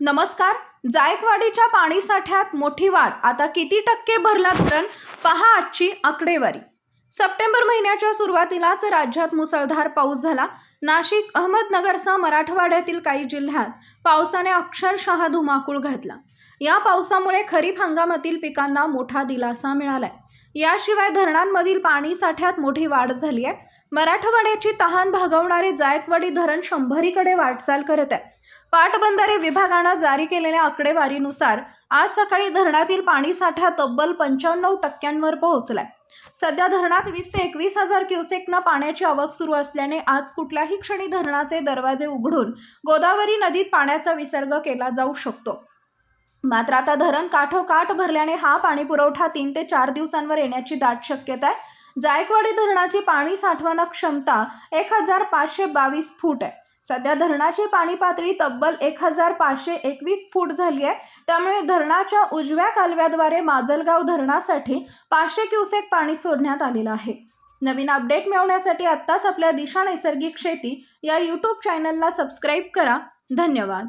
नमस्कार जायकवाडीच्या पाणीसाठ्यात मोठी वाढ. आता किती टक्के भरला धरण पहा आजची आकडेवारी. सप्टेंबर महिन्याच्या सुरुवातीलाच राज्यात मुसळधार पाऊस झाला. नाशिक अहमदनगरसह मराठवाड्यातील काही जिल्ह्यात पावसाने अक्षरशः धुमाकूळ घातला. या पावसामुळे खरीप हंगामातील पिकांना मोठा दिलासा मिळालाय. याशिवाय धरणांमधील पाणी साठ्यात मोठी वाढ झाली आहे मराठवाड्याची तहान भागवणारे जायकवाडी धरण शंभरीकडे वाटचाल करत आहे. पाटबंधारे विभागानं जारी केलेल्या आकडेवारीनुसार आज सकाळी धरणातील पाणीसाठा तब्बल पंच्याण्णव टक्क्यांवर पोहोचलाय. सध्या धरणात वीस ते एकवीस हजार क्युसेकनं पाण्याची आवक सुरू असल्याने आज कुठल्याही क्षणी धरणाचे दरवाजे उघडून गोदावरी नदीत पाण्याचा विसर्ग केला जाऊ शकतो. मात्र आता धरण काठोकाठ भरल्याने हा पाणी पुरवठा तीन ते चार दिवसांवर येण्याची दाट शक्यता आहे. जायकवाडी धरणाची पाणी साठवण क्षमता एक हजार पाचशे बावीस फूट आहे. सध्या धरणाची पाणी पातळी तब्बल एक हजार पाचशे एकवीस फूट झाली आहे. त्यामुळे धरणाच्या उजव्या कालव्याद्वारे माजलगाव धरणासाठी पाचशे क्युसेक पाणी सोडण्यात आलेलं आहे. नवीन अपडेट मिळवण्यासाठी आत्ताच आपल्या दिशा नैसर्गिक शेती या यूट्यूब चॅनलला सबस्क्राईब करा. धन्यवाद.